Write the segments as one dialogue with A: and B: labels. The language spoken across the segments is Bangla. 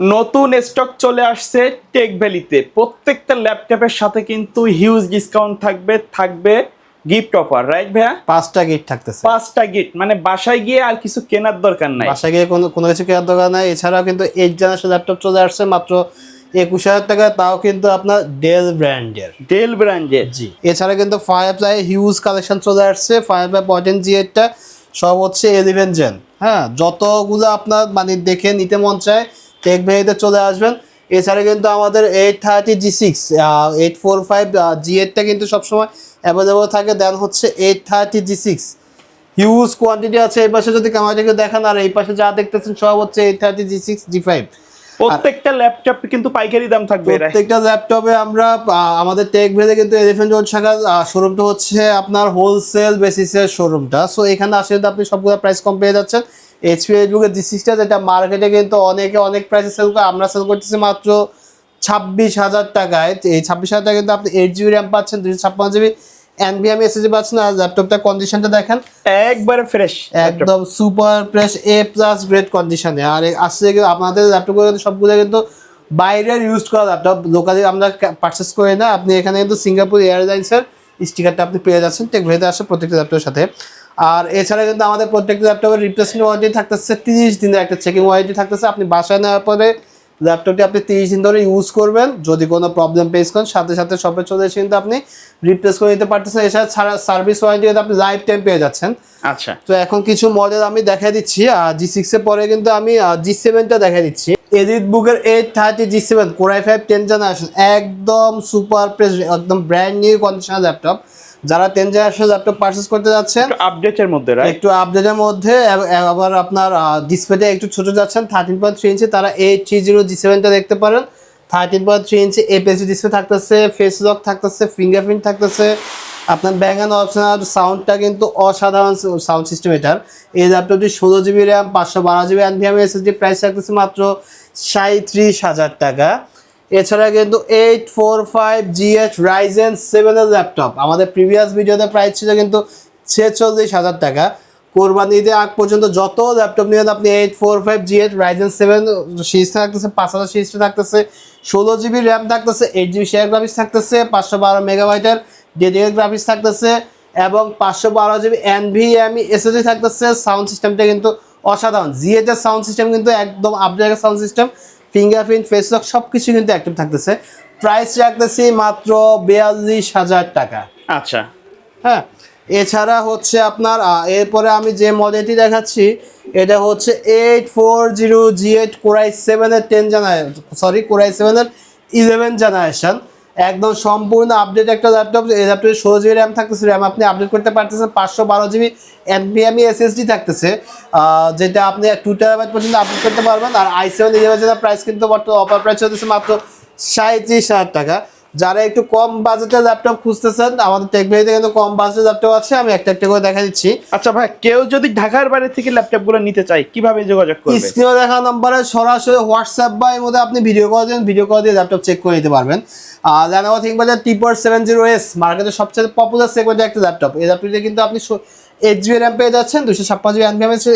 A: নতুন স্টক চলে আসছে টেক ভ্যালিতে প্রত্যেকটা ল্যাপটপের সাথে কিন্তু হিউজ ডিসকাউন্ট থাকবে থাকবে গিফট অফার রাইট ভাইয়া?
B: পাঁচটা গিট থাকতেছে।
A: পাঁচটা গিফট মানে বাসায় গিয়ে আর কিছু কেনার দরকার নাই।
B: বাসায় গিয়ে কোনো কোনো কিছু কেনার দরকার নাই। এছাড়াও কিন্তু এইট জেনারেশন ল্যাপটপ চলে আসছে মাত্র একুশ হাজার টাকা তাও কিন্তু আপনার ডেল ব্র্যান্ডের
A: ডেল ব্র্যান্ডের
B: জি। এছাড়া কিন্তু ফায়ার প্লাই হিউজ কালেকশন চলে আসছে ফায়ার প্লাই পয়েন্ট জি সব হচ্ছে এলিভেন জেন হ্যাঁ যতগুলো আপনার মানে দেখে নিতে মন চায় টেক ভেরিতে চলে আসবেন। এছাড়া কিন্তু আমাদের eight thirty G six eight four five G এইটটা কিন্তু সবসময় অ্যাভেলেবল থাকে। দেন হচ্ছে eight thirty G six huge quantity আছে। এই পাশে যদি ক্যামেরাটাকে দেখান আর এই পাশে যা দেখতেছেন সব হচ্ছে eight thirty G six G five
A: প্রত্যেকটা ল্যাপটপ কিন্তু পাইকারি দাম থাকবে
B: প্রত্যেকটা ল্যাপটপে আমরা আমাদের টেক ভেদে কিন্তু এলিফেন্ট রোড শাখার শোরুমটা হচ্ছে আপনার হোলসেল বেসিসের শোরুমটা সো এখানে আসলে আপনি সবগুলো প্রাইস কম পেয়ে যাচ্ছেন। এইচপি এইচবুকের জি সিক্সটা যেটা মার্কেটে কিন্তু অনেকে অনেক প্রাইসে সেল করে আমরা সেল করতেছি মাত্র ছাব্বিশ হাজার টাকায়। এই ছাব্বিশ হাজার টাকা কিন্তু আপনি এইট জিবি র্যাম পাচ্ছেন দুশো ছাপ্পান্ন জিবি এনভিএম এসএসডি পাচ্ছেন। আর ল্যাপটপটার কন্ডিশনটা দেখেন।
A: একবারে ফ্রেশ
B: একদম super fresh A plus grade কন্ডিশনে আর আসলে আপনাদের ল্যাপটপগুলো কিন্তু সবগুলো কিন্তু বাইরের ইউজ করা ল্যাপটপ লোকালি আমরা পারচেস করি না। আপনি এখানে কিন্তু সিঙ্গাপুর এয়ারলাইন্সের স্টিকারটা আপনি পেয়ে যাচ্ছেন। টেক ভেরিতে আসে প্রত্যেকটা ল্যাপটপের সাথে। আর এছাড়া কিন্তু আমাদের প্রত্যেকটা ল্যাপটপের রিপ্লেসমেন্ট ওয়ারেন্টি থাকতেছে তিরিশ দিনের একটা চেকিং ওয়ারেন্টি থাকতেছে। আপনি বাসায় নেওয়ার পরে ল্যাপটপটি আপনি তিরিশ দিন ধরে ইউজ করবেন। যদি কোনো প্রবলেম ফেস করেন সাথে সাথে শপে চলে এসে কিন্তু আপনি রিপ্লেস করে নিতে পারতেছেন। এছাড়া ছাড়া সার্ভিস ওয়ারেন্টি কিন্তু আপনি লাইফ টাইম পেয়ে যাচ্ছেন।
A: আচ্ছা।
B: তো এখন কিছু মডেল আমি দেখা দিচ্ছি। আর জি সিক্স এর পরে কিন্তু আমি জি সেভেনটা দেখা দিচ্ছি। এডিট বুকের eight thirty G seven core i five ten generation একদম সুপার প্রেস একদম ব্র্যান্ড নিউ কন্ডিশনার ল্যাপটপ যারা টেন জেনারেশন ল্যাপটপ পারচেস করতে যাচ্ছেন
A: আপডেটের মধ্যে
B: একটু আপডেটের মধ্যে আবার আপনার ডিসপ্লেটা একটু ছোট যাচ্ছেন থার্টিন পয়েন্ট থ্রি ইঞ্চি তারা এইট থ্রি জিরো জি সেভেনটা দেখতে পারেন। থার্টিন পয়েন্ট থ্রি ইঞ্চি এপিএসি ডিসপ্লে থাকতেছে ফেস লক থাকতেছে ফিঙ্গারপ্রিন্ট থাকতেছে। আপনার ব্যাঙ্গ অ্যান্ড অপশনাল সাউন্ডটা কিন্তু অসাধারণ সাউন্ড সিস্টেম এটার। এই ল্যাপটপটি ষোলো জিবি র্যাম পাঁচশো বারো জিবি এনভিএম এসএসডি প্রাইস থাকতেছে মাত্র সাঁত্রিশ হাজার টাকা। এছাড়া কিন্তু eight four five GH Ryzen সেভেনের ল্যাপটপ আমাদের প্রিভিয়াস ভিডিওতে প্রাইস ছিল কিন্তু ছেচল্লিশ হাজার টাকা। কোরবানি ঈদে আগ পর্যন্ত যত ল্যাপটপ নেবেন আপনি eight four five GH Ryzen seven সিরিজটা থাকতেছে, পাঁচ হাজার সিরিজটা থাকতেছে, ষোলো জিবি র্যাম থাকতেছে এইট জিবি শেয়ার গ্রাফিক্স থাকতেছে, পাঁচশো বারো মেগাবাইটের ডেডিকেট গ্রাফিক্স থাকতেছে এবং পাঁচশো বারো জিবি এনভিএমই এসএসডি থাকতেছে। সাউন্ড সিস্টেমটা কিন্তু অসাধারণ। জিএচ এর সাউন্ড সিস্টেম কিন্তু একদম আপডেটের sound system fingerprint face lock সব কিছু কিন্তু অ্যাক্টিভ থাকতেছে। প্রাইস রাখতেছি মাত্র বিয়াল্লিশ হাজার টাকা।
A: আচ্ছা।
B: হ্যাঁ এছাড়া হচ্ছে আপনার এরপরে আমি যে মডেলটি দেখাচ্ছি এটা হচ্ছে eight four zero G eight core i সেভেনের ten generation sorry core i সেভেনের ইলেভেন জেনারেশন একদম সম্পূর্ণ আপডেট একটা ল্যাপটপ এই ল্যাপটপে ষোলো জিবি র্যাম থাকতেছে র্যাম আপনি আপডেট করতে পারতেছেন, পাঁচশো বারো জিবি এনপিএমই এসএসডি থাকতেছে যেটা আপনি টু টেরাবাইট পর্যন্ত আপডেট করতে পারবেন, আর আই সেভেন ইলেভেন প্রাইস কিন্তু বর্তমানে অফার প্রাইস হতেছে মাত্র সাঁত্রিশ হাজার টাকা। যারা একটু কম বাজেটের ল্যাপটপ খুঁজতেছেন আমাদের টেক টেকভেরিতে কিন্তু কম বাজেটের ল্যাপটপ আছে আমি একটা একটা করে দেখা দিচ্ছি
A: আচ্ছা ভাই কেউ যদি ঢাকার বাইরে থেকে ল্যাপটপগুলো নিতে চায় কীভাবে যোগাযোগ করবে
B: স্ক্রিনে দেখা নম্বরে সরাসরি হোয়াটসঅ্যাপ বা এর মধ্যে আপনি ভিডিও কল দেন ভিডিও কল দিয়ে ল্যাপটপ চেক করে নিতে পারবেন আর ল্যানোভো থিঙ্কপ্যাড টিপার সেভেন জিরো এস মার্কেটের সবচেয়ে পপুলার সেগমেন্টের একটা ল্যাপটপ এই ল্যাপটপটি কিন্তু আপনি এইট জিবি র্যাম পেয়ে যাচ্ছেন দুশো ছাপ্পান্ন জিবি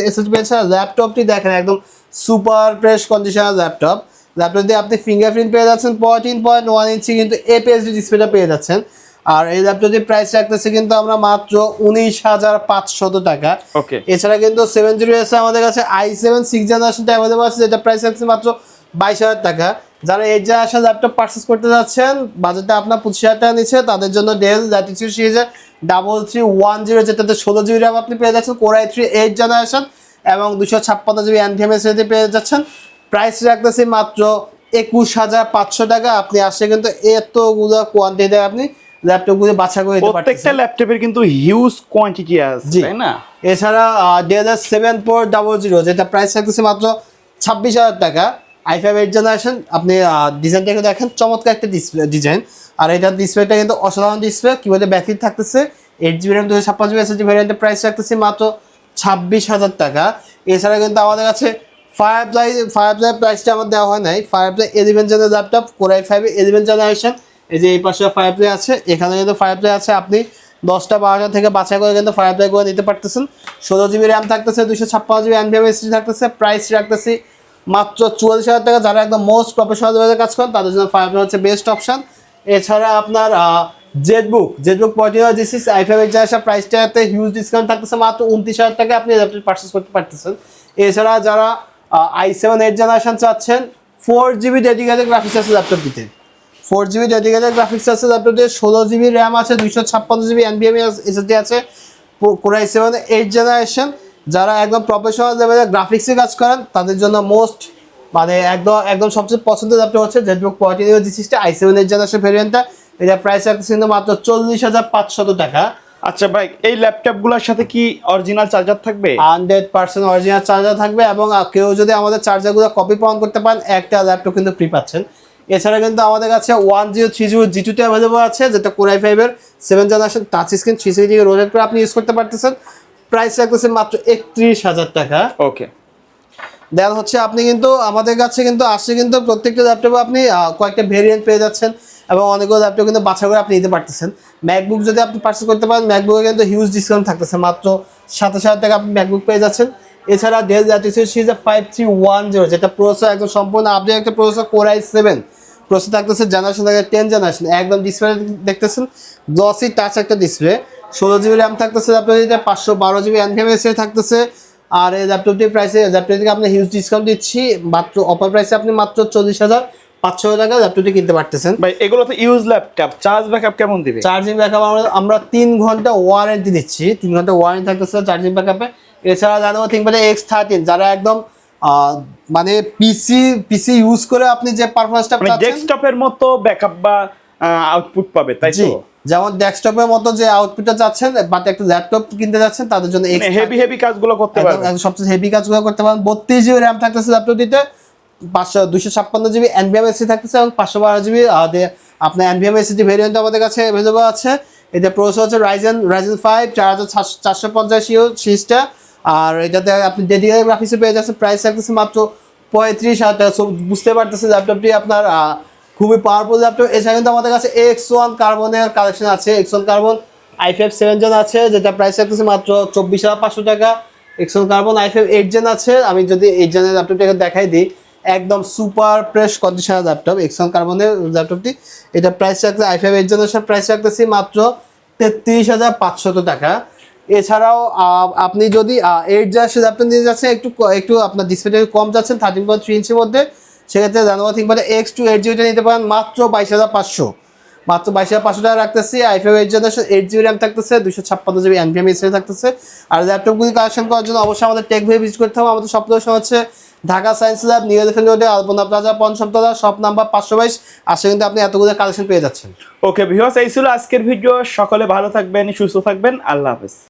B: এসএসডি পেয়েছেন ল্যাপটপটি দেখেন একদম super fresh conditioner laptop laptop দিয়ে আপনি ফিঙ্গারপ্রিন্ট পেয়ে যাচ্ছেন ফোরটিন পয়েন্ট ওয়ান ইঞ্চি কিন্তু এপিএসডি ডিসপ্লেটা পেয়ে যাচ্ছেন। আর এই ল্যাপটপটির প্রাইস রাখতেছে কিন্তু আমরা মাত্র উনিশ হাজার পাঁচশত টাকা।
A: ওকে
B: এছাড়া কিন্তু সেভেন জিরো এসে আমাদের কাছে আই সেভেন সিক্স জেনারেশনটা অ্যাভেলেবল আছে যেটা প্রাইস রাখছে মাত্র বাইশ হাজার টাকা। যারা এই জেনারেশন ল্যাপটপ পারচেস করতে যাচ্ছেন বাজেটটা আপনার পঁচিশ হাজার টাকা নিচ্ছে তাদের জন্য ডেল ল্যাটিটিউড সিরিজের ডাবল থ্রি ওয়ান জিরো যেটাতে ষোলো জিবি র্যাম আপনি পেয়ে যাচ্ছেন কোরআই থ্রি এইট জেনারেশন এবং দুশো ছাপ্পান্ন জিবি এনভিএমএস পেয়ে যাচ্ছেন। প্রাইস রাখতেছি মাত্র একুশ হাজার পাঁচশো টাকা। আপনি আসলে কিন্তু এতগুলো কোয়ান্টিটি আপনি ল্যাপটপগুলো বাছা করে দিতে
A: প্রত্যেকটা ল্যাপটপের কিন্তু হিউজ কোয়ান্টিটি আছে তাই না?
B: এছাড়া DLS seven four double zero যেটা প্রাইস থাকতেছে মাত্র ছাব্বিশ হাজার টাকা। আই ফাইভ এইট জেনারেশন আপনি ডিজাইনটাকে দেখেন চমৎকার একটা ডিসপ্লে ডিজাইন আর এটার ডিসপ্লেটা কিন্তু অসাধারণ ডিসপ্লে কীভাবে ব্যাটারি থাকতেছে এইট জিবি র্যাম দুশো ছাপ্পান্ন জিবি এসএসডি ভ্যারিয়েন্টের প্রাইস রাখতেছে মাত্র ছাব্বিশ হাজার টাকা। এছাড়া কিন্তু আমাদের কাছে ফায়ার প্লাই ফায়ার প্রাইসটা আমার দেওয়া হয় নাই। Firefly eleven general laptop core i five eleven generation এই যে এই পাশে ফায়ার প্লাই আছে, এখানে কিন্তু ফায়ার প্লাই আছে। আপনি দশটা, বারোটা থেকে বাছাই করে কিন্তু ফায়ার প্লাই করে নিতে পারতেছেন। ষোলো জিবি র্যাম থাকতেছে দুশো ছাপ্পান্ন জিবি এনভিএম এসএসডি থাকতেছে প্রাইস রাখতেছি মাত্র চুয়াল্লিশ হাজার টাকা। যারা একদম মোস্ট প্রফেশনাল কাজ করেন, তাদের জন্য ফাইভ হচ্ছে বেস্ট অপশন এছাড়া আপনার জেটবুক জেটবুক পঁয়ত্রিশ জিসিস আই ফাইভ আসা প্রাইসটাতে হিউজ ডিসকাউন্ট থাকতেছে, মাত্র উনত্রিশ হাজার টাকা আপনি ল্যাপটপ পারচেস করতে পারতেছেন। এছাড়া যারা আই সেভেন এইট জেনারেশন চাচ্ছেন। ফোর জিবি ডেডিকেটেড গ্রাফিক্স আছে ল্যাপটপ দিতে ফোর জিবি ডেডিকেটেড গ্রাফিক্স আছে ল্যাপটপে ষোলো জিবি র্যাম আছে, দুইশো ছাপ্পান্ন জিবি এনবিএমএ এসএসডি আছে। Core i seven eight generation যারা একদম প্রফেশনাল লেভেলে গ্রাফিক্সে কাজ করেন, তাদের জন্য মোস্ট মানে একদম একদম সবচেয়ে পছন্দের ল্যাপটপ হচ্ছে জেটবুক পঁয়ত্রিশ জিসিসটা আই সেভেন এইট জেনারেশন ভেরিয়েন্টটা এটা প্রাইস রাখতেছে কিন্তু মাত্র চল্লিশ হাজার পাঁচশত টাকা।
A: আচ্ছা ভাই এই ল্যাপটপগুলোর সাথে কি অরিজিনাল চার্জার থাকবে?
B: হান্ড্রেড পার্সেন্ট অরিজিনাল চার্জার থাকবে এবং কেউ যদি আমাদের চার্জারগুলো কপি প্রমাণ করতে পারেন একটা ল্যাপটপ কিন্তু ফ্রি পাচ্ছেন। এছাড়া কিন্তু আমাদের কাছে one zero three zero G টুতে অ্যাভেলেবল আছে যেটা কোরাই ফাইভের seven generation touch screen three sixty rotate করে আপনি ইউজ করতে পারতেছেন। প্রাইস রাখতেছে মাত্র একত্রিশ হাজার টাকা।
A: ওকে
B: দেন হচ্ছে আপনি কিন্তু আমাদের কাছে কিন্তু আসছে কিন্তু প্রত্যেকটা ল্যাপটপে আপনি কয়েকটা ভেরিয়েন্ট পেয়ে যাচ্ছেন। এবং অনেকগুলো ল্যাপটপ কিন্তু বাছা করে আপনি নিতে পারতেছেন। ম্যাকবুক যদি আপনি পার্চেস করতে পারেন ম্যাকবুকে কিন্তু হিউজ ডিসকাউন্ট থাকতেছে, মাত্র সাতাশ হাজার টাকা আপনি ম্যাকবুক পেয়ে যাচ্ছেন। এছাড়া ডেল ল্যাটিসের সিরিজে ফাইভ থ্রি ওয়ান জিরো যেটা প্রসেসর একদম সম্পূর্ণ আপডেট একটা processor core i seven processor থাকতেছে জেনারেশন থেকে টেন জেনারেশন একদম ডিসপ্লে দেখতেছেন। গ্লসি টাচ একটা ডিসপ্লে ষোলো জিবি র্যাম থাকতেছে ল্যাপটপটিতে পাঁচশো বারো জিবি এনভিএমএসে থাকতেছে। আর এই ল্যাপটপটির প্রাইসে ল্যাপটপটিকে আপনি হিউজ ডিসকাউন্ট দিচ্ছি, মাত্র অফার প্রাইসে আপনি মাত্র চল্লিশ হাজার। পাঁচশো টাকা ল্যাপটপটি কিনতে পারতেছেন।
A: ভাই এগুলো তো ইউজ ল্যাপটপ চার্জ ব্যাকআপ কেমন দিবে?
B: চার্জিং ব্যাকআপ আমরা আমরা তিন ঘণ্টা ওয়ারেন্টি দিচ্ছি। তিন ঘণ্টা ওয়ারেন্টি থাকতেছে চার্জিং ব্যাকআপে এছাড়া জানাব থিঙ্কপ্যাড এক্স থার্টিন যারা একদম মানে পিসি পিসি ইউজ করে আপনি যে পারফরমেন্সটা
A: মানে
B: পাচ্ছেন
A: ডেস্কটপের মতো ব্যাকআপ বা আউটপুট পাবে তাই তো?
B: যেমন ডেস্কটপের মতো যে আউটপুটটা চাচ্ছেন বাট একটা ল্যাপটপ কিনতে যাচ্ছেন তাদের জন্য
A: হেভি হেভি কাজগুলো করতে
B: একদম
A: পারবে
B: একদম সবচেয়ে হেভি কাজগুলো করতে পারেন বত্রিশ জিবি র্যাম থাকতেছে ল্যাপটপটিতে পাঁচশো দুশো ছাপ্পান্ন জিবি এনভিএম এসি থাকতেছে এবং পাঁচশো বারো জিবি আপনার এনভিএম এসিডি ভেরিয়েন্ট আমাদের কাছে অ্যাভেলেবল আছে। এতে প্রসেসর হচ্ছে রাইজেন রাইজেন ফাইভ চার হাজার চারশো পঞ্চাশ ইউ সিরিজটা। আর এটাতে আপনি ডেডিকেটেড গ্রাফিক্সে পেয়ে যাচ্ছেন প্রাইস থাকতেছে মাত্র পঁয়ত্রিশ হাজার বুঝতে পারতেছে ল্যাপটপটি আপনার খুবই পাওয়ারফুল ল্যাপটপ এছাড়া কিন্তু আমাদের কাছে এক্স ওয়ান কার্বনের কালেকশন আছে। X one Carbon I five seven gen আছে, যেটা প্রাইস থাকতেছে মাত্র চব্বিশ হাজার পাঁচশো টাকা। Exon carbon I five eight gen আছে। আমি যদি এইট জেনের ল্যাপটপটাকে দেখাই দিই একদম super fresh conditioner laptop X one কার্বনের ল্যাপটপটি এটা প্রাইস রাখতে আই ফাইভ এইট জেনের সব প্রাইস রাখতেছি মাত্র তেত্রিশ হাজার পাঁচশত টাকা। এছাড়াও আপনি যদি এইট জেনারেশন ল্যাপটপ নিয়ে যাচ্ছেন একটু একটু আপনার ডিসপ্লেটা কম যাচ্ছেন থার্টিন পয়েন্ট থ্রি ইঞ্চির মধ্যে, সেক্ষেত্রে থিঙ্ক মানে এক্স টু এইট জিবিটা নিতে পারেন, মাত্র বাইশ হাজার পাঁচশো। মাত্র বাইশ হাজার পাঁচশো টাকা রাখতেছি I five eight generation eight GB RAM থাকতেছে দুশো ছাপ্পান্ন জিবি এনভিএম এসে থাকতেছে। আর ল্যাপটপগুলি কালেকশন করার জন্য অবশ্যই আমাদের টেক ভিউ ভিজিট করতে হবে। আমাদের সব হচ্ছে, Dhaka science lab new elephant রোডে আলপনা প্লাজা পঞ্চমতলা সব নাম্বার পাঁচশো বাইশ। আসে কিন্তু আপনি এতগুলো কালেকশন পেয়ে যাচ্ছেন।
A: ওকে ভিউয়ার্স এই ছিল আজকের ভিডিও সকলে ভালো থাকবেন, সুস্থ থাকবেন। আল্লাহ হাফেজ।